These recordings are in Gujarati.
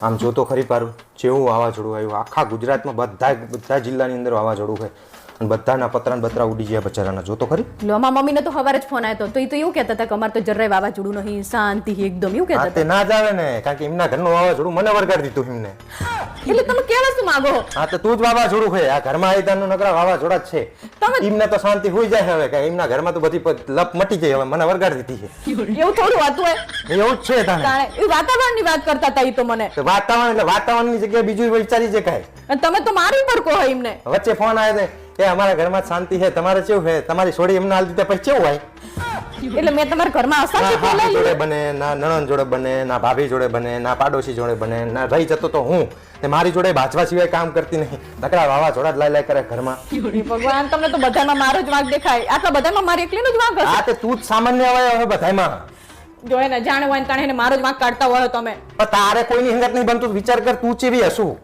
આમ જો તો ખરી પારું જેવું વાવાઝોડું આવ્યું. આખા ગુજરાતમાં બધા બધા જિલ્લાની અંદર વાવાઝોડું છે અને બધાના પતરાન બતરા ઉડી ગયા બચારાના. જોતો ખરી. લો અમારા મમ્મીને તો હવારે જ ફોન આવ્યો તો. એ તો એવું કહેતા હતા કે અમાર તો જરાય વાવાઝોડું નહીં શાંતિ એકદમ એવું કહેતા તે ના જ આવે ને કારણ કે એમના ઘરનું વાવાઝોડું મને વરગાડી દીધું એમને. એટલે તમે કેવા શું માંગો? હા તો તું જ વાવાઝોડું છે આ ઘરમાં આઈતાનું નકરા વાવાઝોડા જ છે. એમને તો શાંતિ હોઈ જાય હવે કે એમના ઘરમાં તો બધી લપ મટી જાય હવે મને વરગાડી દીધી એવું થોડું વાતું હોય એવું જ છે તાણે. એ વાતાવરણની વાત કરતા હતા એ તો મને. વાતાવરણ એટલે વાતાવરણની જગ્યાએ બીજું વિચારી છે કાંઈ તમે તો મારી પર કહો એમને. વચ્ચે ફોન આવે કે અમારા ઘરમાં શાંતિ છે. તમારે કેવું છે? તમારી છોડી એમને હાલ દીધા પછી કેવું હોય? એટલે મેં તમારા ઘરમાં અશાંતિ ફેલાવી જોડે બને ના નણંદ જોડે બને ના ભાભી જોડે બને ના પાડોશી જોડે બને ના રહી જતો તો હું. તે મારી જોડે બાજવા સિવાય કામ કરતી નહીં. નકરા વાવા જોડા લાય લાય કરે ઘરમાં. ભગવાન તમને તો બધામાં મારો જ વાંક દેખાય. આટલા બધામાં મારી એકલીનો જ વાંક હશે? આ તે તું જ સામાન્ય હોય હવે બધામાં જો એને જાણે હોય ને તાણે એને મારો જ વાંક કાઢતા હોય તમે. પણ તારે કોઈની હંગત નહીં બનતું. વિચાર કર તું ચેવી હશું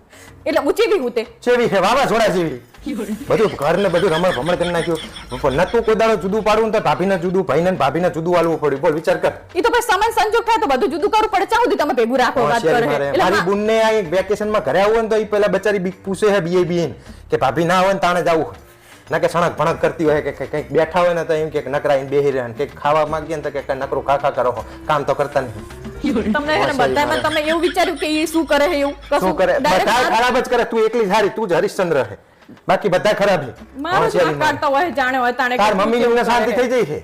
એટલે ઊંચી બી હું તે? ચેવી છે? વાવાઝોડા જેવી. બધું ઘરને બધું રમણ ભમણ કરી નાખ્યું. પણ નતું કોદાળો જુદું પાડવું તો ભાભીને જુદું ભાઈને ને ભાભીને જુદું આલવું પડ્યું. બોલ વિચાર કર. એ તો પછી સમય સંજોગ થાય તો બધું જુદું કરવું પડે. ચાહું તમે ભેગું રાખો વાત કરે. મારે. બુનને આ વેકેશનમાં ઘરે આવું ને તો એ પેલા બચારી બીક પૂછે હે બીએ બીએ કે ભાભી ના આવે ને તાણે જવું ના કે સણક ભણક કરતી હોય કે કંઈક બેઠા હોય ને તો એમ કે નકરા આઈને બેહી રહ્યા ને કંઈક ખાવા માંગીએ ને તો કે કંઈ નકરું કાકા કરો કામ તો કરતા નહીં. તમને હે બધામાં તમે એવું વિચાર્યું કે એ શું કરે એવું? શું કરે? બધા ખરાબ જ કરે. તું એકલી સારી તું જ હરિશ્ચંદ્ર છે બાકી બધા ખરાબ છે. મારો જ કાઢતા હોય જાણે હોય તાણે તાર મમ્મી ને શાંતિ થઈ જાય છે.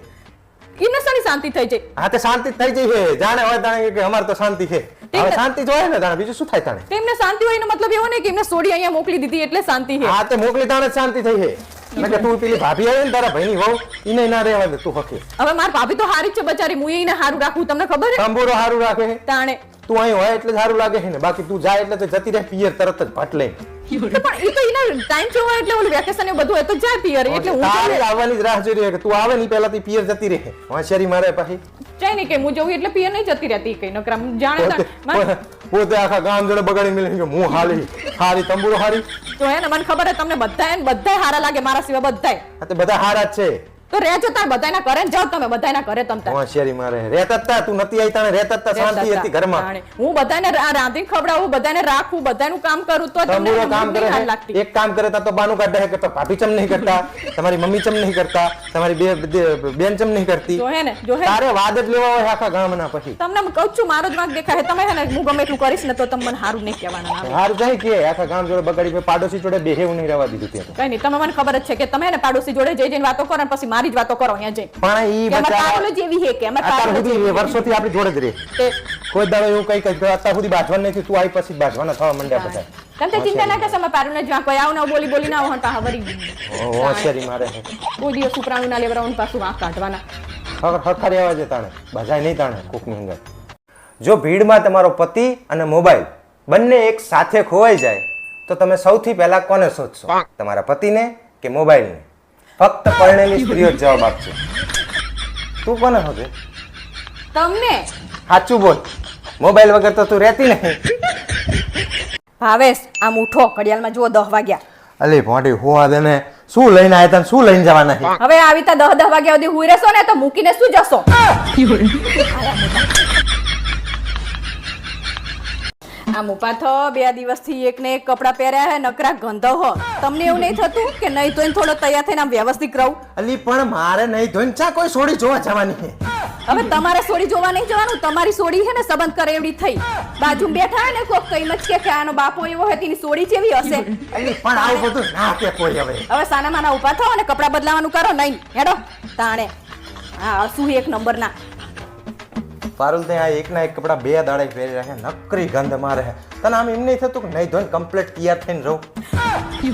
એને શાંતિ થઈ જઈ હા તે શાંતિ થઈ જાય છે. જાણે હોય તાણે કે અમાર તો શાંતિ છે. હવે શાંતિ જોઈએ ને તાણે બીજું શું થાય તાણે? તેમને શાંતિ હોય એનો મતલબ એવો નહીં કે એમને સોડી અહીંયા મોકલી દીધી એટલે શાંતિ છે. હા તે મોકલી તાણે શાંતિ થઈ છે. મેં કે તું પેલી ભાભી આવે ને તારા ભાઈની વહુ એને ના રહેવા દે તું હકે હવે માર ભાભી તો હારી જ છે બચારી હું એને હારું રાખું તમને ખબર છે? તંબુરો સારું રાખે છે તાણે. તું અહીં હોય એટલે સારું લાગે છે ને બાકી તું જાય એટલે તો જતી રહે પિયર તરત જ ભટ લે. પણ એ તો એના ટાઈમ હોય એટલે ઓલું વેકેશન એ બધું હોય તો જાય પિયર એટલે હું તારે આવવાની જ રાહ જોઈ રહી કે તું આવે ની પહેલા થી પિયર જતી રહે. હોશિયારી મારે પાછી. ચાઈ નહીં કે હું જવું એટલે પિયર નહીં જતી રહેતી કઈ નકરા જાણે પોતે આખા ગામ જોડે બગાડી મિલે કે હું હાલી હારી તંબુરો હારી. તો હે ને મને ખબર છે તમને બધા બધા હારા લાગે મારા સિવાય બધાય. તો તે બધા હારા જ છે. તો રહેજો તાર બધાના કરે જાવ તમે બધાના કરે તમ તાર. હોશિયારી મારે. રહેતા તા તું નથી આવી તાણે રહેતા તા શાંતિ હતી ઘરમાં. હું બધાને રાંધી ખવડાવું બધાને રાખું બધાનું કામ કરું તો તમને કામ કરે એક કામ કરે તો બાનું કાઢે કે તો ભાભી ચમ નહીં કરતા? તમારી મમ્મી ચમ નહીં કરતા? તમારી બે બેન ચમ નહીં કરતી? જો હે ને જો હે તારે વાદ જ લેવા હોય આખા ગામના પછી. તમને હું કહું છું મારો જ વાંક દેખાય તમે હે ને હું ગમે એટલું કરીશ ને તો તમને હારું નહીં કહેવાના. હારું જાય કે આખા ગામ જોડે બગાડી પાડોશી જોડે બેહેવું નહીં રહેવા દીધું કઈ નહીં તમે મને ખબર જ છે કે તમે ને પાડોશી જોડે જઈ જઈને વાતો કરો પછી મારી જ વાતો કરો અહીંયા જઈને. પણ ઈ બચારા જેવી હે કે અમારે અત્યાર સુધી વર્ષોથી આપણી જોડે જ રહે. કોઈ દાડો એવું કઈ કઈ અત્યાર સુધી બાજવાન નથી તું આવી પછી બાજવાના થવા માંડ્યા બધા. તમે ચિંતા ના કરશો અમારે પારું ને જ્યાં કોઈ આવું ને બોલી બોલી ના હોતા હવરી ઓ, હોશિયારી મારે કોઈ દિવસ ઉપરાણું ના લેવરાવું પાછું વાંક કાઢવાના. હરખા રહેવા છે તાણે. બજાય નહીં તાણે કોકની અંદર. જો ભીડમાં તમારો પતિ અને મોબાઈલ બંને એક સાથે ખોવાઈ જાય તો તમે સૌથી પહેલા કોને શોધશો? તમારા પતિને કે મોબાઈલને? ફક્ત પરણેલી સ્ત્રીઓ જ જવાબ આપશે. તું કોને હવે? તમને? સાચું બોલ. મોબાઈલ વગર તો તું રહેતી નહીં. ભાવેશ આમ ઉઠો ઘડિયાળમાં જુઓ દહ વાગ્યા. અલી ભોંડી હોવા દે ને. શું લઈને આવ્યા તને? શું લઈને જવાના છે? હવે આવી તા દહ દહ વાગ્યા સુધી હુઈ રહેશો ને તો મૂકીને શું જશો? આ મુપાથો બે દિવસથી એક ને એક કપડા પહેર્યા હે નકરા ગંધો હો. તમને એવું નહીં થતું કે નહીં ધોઈને થોડો તૈયાર થઈને આમ વ્યવસ્થિત રહું? અલી પણ મારે નહીં ધોઈને ચા કોઈ સોડી જોવા જવાની છે? હવે તમારે સોડી જોવા નહીં જવાનું? તમારી સોડી છે ને સંબંધ કરે એવડી થઈ. બાજુ બેઠા ને કોક કઈ મચ કે આનો બાપો એવો હે તેની સોડી જેવી હશે. અલી પણ આવું બધું ના કે કોઈ હવે. હવે સાના માના ઊભા થો અને કપડા બદલાવાનું કરો નહીં. હેડો તાણે. હા શું એક નંબરના? પારુલ ત્યાં આ એકના એક કપડા બે દાડે પહેરી રહ્યા નકરી ગંધ મારે તને આમ એમ નહીં થતું કે નહીં ધોઈને કમ્પ્લીટ તૈયાર થઈને રહું?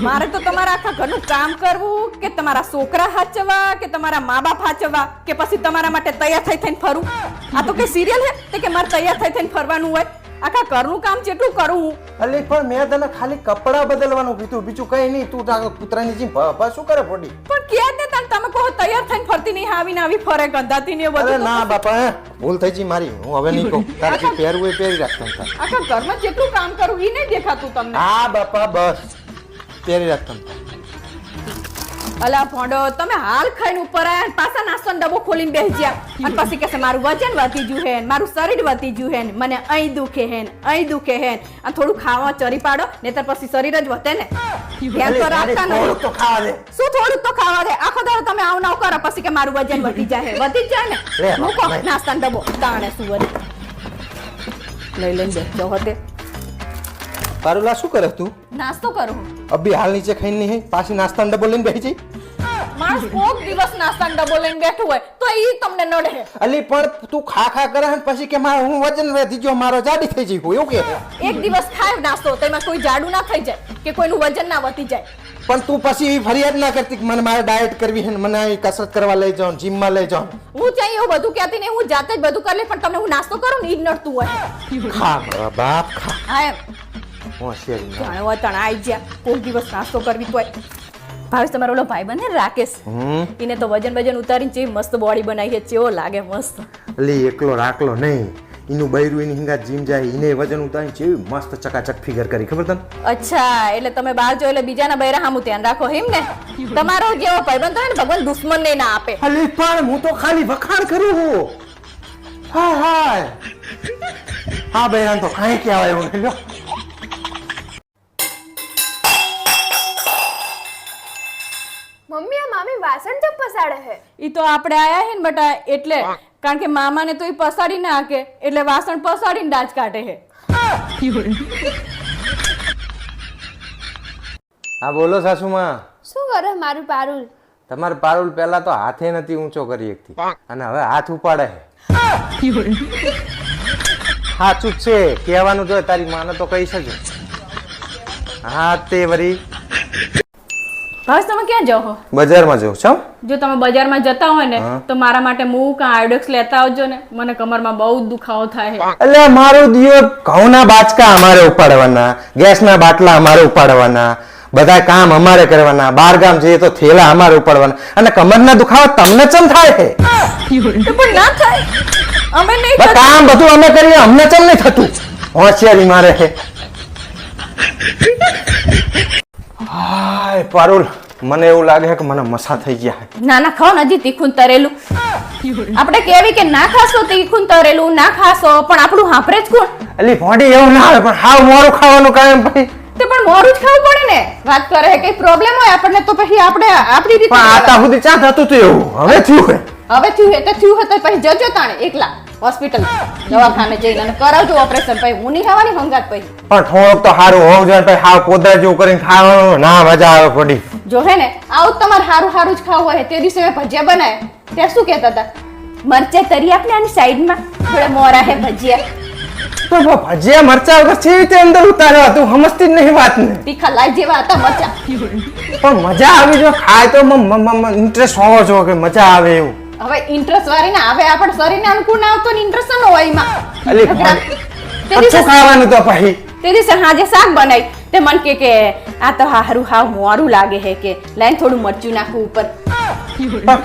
મારે તો તમારા આખા ઘરનું કામ કરવું કે તમારા છોકરા હાચવા કે તમારા મા બાપ હાચવા કે પછી તમારા માટે તૈયાર થઈ થઈને ફરવું આ તો કઈ સિરિયલ હે કે મારે તૈયાર થઈ થઈને ફરવાનું હોય? આખા ઘરનું કામ જેટલું કરું. હું અલી પણ મેં તને ખાલી કપડા બદલવાનું કીધું. બીજું કઈ નહીં. તું તારા કૂતરાની જેમ ભ- શું કરે પોડી પણ કે ને તાર તમે કહો તૈયાર થઈને ફરતી નહીં આવી ને આવી ફરે ગંધાતી ને બધું ના બાપા ભૂલ થઈ ગઈ મારી. હું હવે નહીં કહું. તારે જે પહેરવું એ પહેરી રાખતા હતા આખા ઘરમાં જેટલું કામ કરું એ નહીં દેખાતું તમને. હા બાપા બસ. પહેરી રાખતા હતા અલા ફોંડો તમે હાલ ખાઈને ઉપર આયા પાછા નાસ્તો ડબ્બો ખોલીને બેસી ગયા અને પછી કહેશે મારું વજન વધી ગયું હે ને, મારું શરીર વધી ગયું હે ને, મને અહીં દુખે હે ને, અહીં દુખે હે ને. અને થોડું ખાવા ચરી પાડો નહીતર પછી શરીર જ વધે ને. ધ્યાન તો રાખતા નહીં તો ખાવા દે. શું થોડુંક તો ખાવા દે? આખો દાડો તમે આવ નવ કરો પછી કે મારું વજન વધી જાય વધી જ જાય ને. મૂકો લે. નાસ્તાનો ડબ્બો. તાણે વળી લઈ લઈને બેસજો હોતે. પારુલા શું કરે તું? નાસ્તો કરો અભી હાલ નીચે ખાઈને નહીં પાછી નાસ્તાનો ડબો લઈને બેસી માણસ કોક દિવસ નાસ્તાનો ડબો લઈને બેઠું હોય તો ઈ તમને નડે. અલી પણ તું ખા ખા કરે ને પછી કે મારું હું વજન વધી ગયો મારો જાડી થઈ જઈ એવું કે? એક દિવસ ખાય નાસ્તો તેમાં કોઈ જાડુ ના થઈ જાય કે કોઈનું વજન ના વધી જાય. પણ તું પછી ફરિયાદ ના કરતી મને મારે ડાયટ કરવી છે મને કસરત કરવા લઈ જાઉં જીમમાં લઈ જાઉં. હું ચાહી એવું બધું કહેતી નહીં હું જાતે જ બધું કરી લે પણ તમને હું નાસ્તો કરું ને ઈ નડતું હોય. ખા બાપ ખા. હા. જાણે હોય તણ આઈ ગયા. કોક દિવસ નાસ્તો કરવી તોય. ભાવેશ તમારો ઓલો ભાઈ બને રાકેશ? એને તો વજન વજન ઉતારીને જેવી મસ્ત બોડી બનાવી છે ચેવો લાગે મસ્ત. અલી એકલો રાખલો નહીં. એનું બૈરું એની હિંગા જીમ જાય એને વજન ઉતારી જેવી મસ્ત ચકાચક ફિગર કરી. ખબર તને? અચ્છા એટલે તમે બહાર જો એટલે બીજાના બૈરા હામું ધ્યાન રાખો હિમ ને? તમારો જેવો ભાઈબંધ હોય ને ભગવાન દુશ્મન ને ના આપે. અલી પણ હું તો ખાલી વખાણ કરું હું હાય હાય. હા બૈરાન તો કાંઈ કહેવાય એવું પસાડે હે. ઈ તો આપણે આયા હે ને બટા એટલે કારણ કે મામાને તો ઈ પસાડી ના હાકે એટલે વાસણ પસાડીને ડાચ કાઢે હે. હા બોલો સાસુમાં. શું કરે મારું પારુલ? તમારે પારુલ પહેલા તો હાથે નથી ઊંચો કરી એકથી અને હવે હાથ ઉપાડે છે સાચું છે. કહેવાનું જો તારી માને તો કહી શકે હા તે વરી ભાવેશ તમે ક્યાં છો બજારમાં જવું છો જો તમે બજારમાં જતા હોય ને તો મારા માટે મૂક આયોડેક્સ લેતા આવજો ને. મને કમરમાં બહુ દુખાવો થાય એટલે મારો દિયો ઘઉંના બાચકા અમારે ઉપાડવાના ગેસના બાટલા અમારે ઉપાડવાના બધા કામ અમારે કરવાના બાર ગામ જઈએ તો થેલા અમારે ઉપાડવાના. અને કમરના દુખાવો તમને ચમ થાય છે? પણ ના થાય. અમે નહીં કામ બધું અમે કરીએ અમને ચમ નહીં થતું? હોશિયારી મારે છે હાય પારુલ મને એવું લાગે કે મને મસા થઈ ગયા ના ના ખાવ હજી તીખું તરેલું. આપણે કેવી કે ના ખાશો તીખું તરેલું ના ખાશો પણ આપણું હાપરે જ કોણ? અલી ભોંડી એવું ના આવે પણ હાવ મોરું ખાવાનું કાયમ ભાઈ તે પણ મોરું જ ખાવું પડે ને. વાત કરે કઈ પ્રોબ્લેમ હોય આપણને તો પછી આપણે આપણી રીતે પણ આતા સુધી ચા થતું હતું એવું. હવે થયું હવે થયું એટલે થયું હતું પછી જજો તાણે એકલા. હોસ્પિટલ. દવાખાને જઈને અને કરાવજો ઓપરેશન પછી. હું નહીં ખાવાની હંગાત પછી. પણ થોડોક તો સારું હોવું જોઈએ પછી હાવ કોદરા જેવું કરીને ખાવાનું ના મજા આવે પડી. જો હે ને આવું તમારે હારું સારું જ ખાવું હોય. તે દિવસે મેં ભજીયા બનાવ્યા. ત્યાં શું કહેતા હતા? મરચાં તરી આપને આની સાઈડમાં? થોડા મોરા હે ભજીયા. તો ભજીયા મરચા વગર કેવી રીતે અંદર ઉતાર્યા તું સમજતી જ નહીં વાત ને તીખા લાઈ જેવા હતા મરચાં. પણ મજા આવી જો ખાય તો ઇન્ટરેસ્ટ હોવો જો કે મજા આવે એવું. હવે ઇન્ટરેસ્ટ વાળી ને હવે આપણે શરીરને અનુકૂળ ના આવતો ને ઇન્ટરેસ્ટ ન હોય એમાં. અલી શું ખાવાનું તો પછી. તે દિવસે હાજે શાક બનાવી. તે મન કે કે આ તો હારું હાવ મોરું લાગે હે કે. લાઈન થોડું મરચું નાખું ઉપર.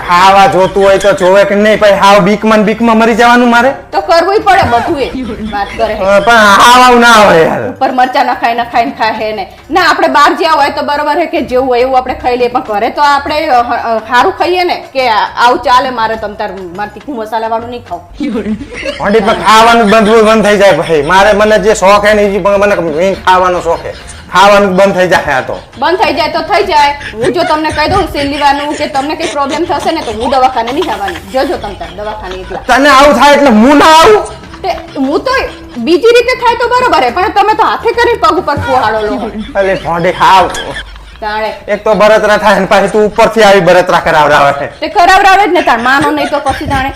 ખાવા જોતું હોય તો જોવે કે નહીં પછી હાવ બીકમાં બીકમાં મરી જવાનું મારે. તો કરવું પડે બધું એ વાત કરે. પણ હાવ ના હોય યાર. ઉપર મરચા નખાય નખાય ને ખાય ને. ના આપણે બહાર જ્યાં હોય તો બરોબર હે કે જેવું હોય એવું આપણે ખાઈ લઈએ પણ ઘરે તો આપણે સારું ખાઈએ ને કે આવું ચાલે મારે તમ તાર મારે તીખું મસાલા વાળું નહીં ખાવ. હોડી પણ ખાવાનું બંધ બંધ થઈ જાય ભાઈ. મારે મને જે શોખ હે ને એ મને ખાવાનો શોખ હે. ખાવાનું બંધ થઈ જાય આ તો. બંધ થઈ જાય તો થઈ જાય. હું જો તમને કહી દઉં સેલ લેવાનું કે તમને કઈ પ્રોબ્લેમ થશે ને તો હું દવાખાને નહીં આવવાની. જજો તમે તાર દવાખાને એકલા તને આવું થાય એટલે હું ના આવું? તે હું તો બીજી રીતે થાય તો બરોબર હે પણ તમે તો હાથે કરી પગ ઉપર કુહાડો લો. અલે ભોંડી ખાવ તાણે એક તો બરતરા થાય ને પાછી તું ઉપરથી આવી બરતરા કરાવડાવે. તે કરાવડાવે જ ને તાર માનો નહીં તો પછી તાણે.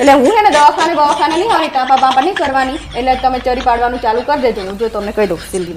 એટલે હું હે ને દવાખાને દવાખાને નહીં આવવાની કાપા બાપા નહીં કરવાની. એટલે તમે ચરી પાડવાનું ચાલુ કરી દેજો. હું જો તમને કહી દઉં સિલ્લી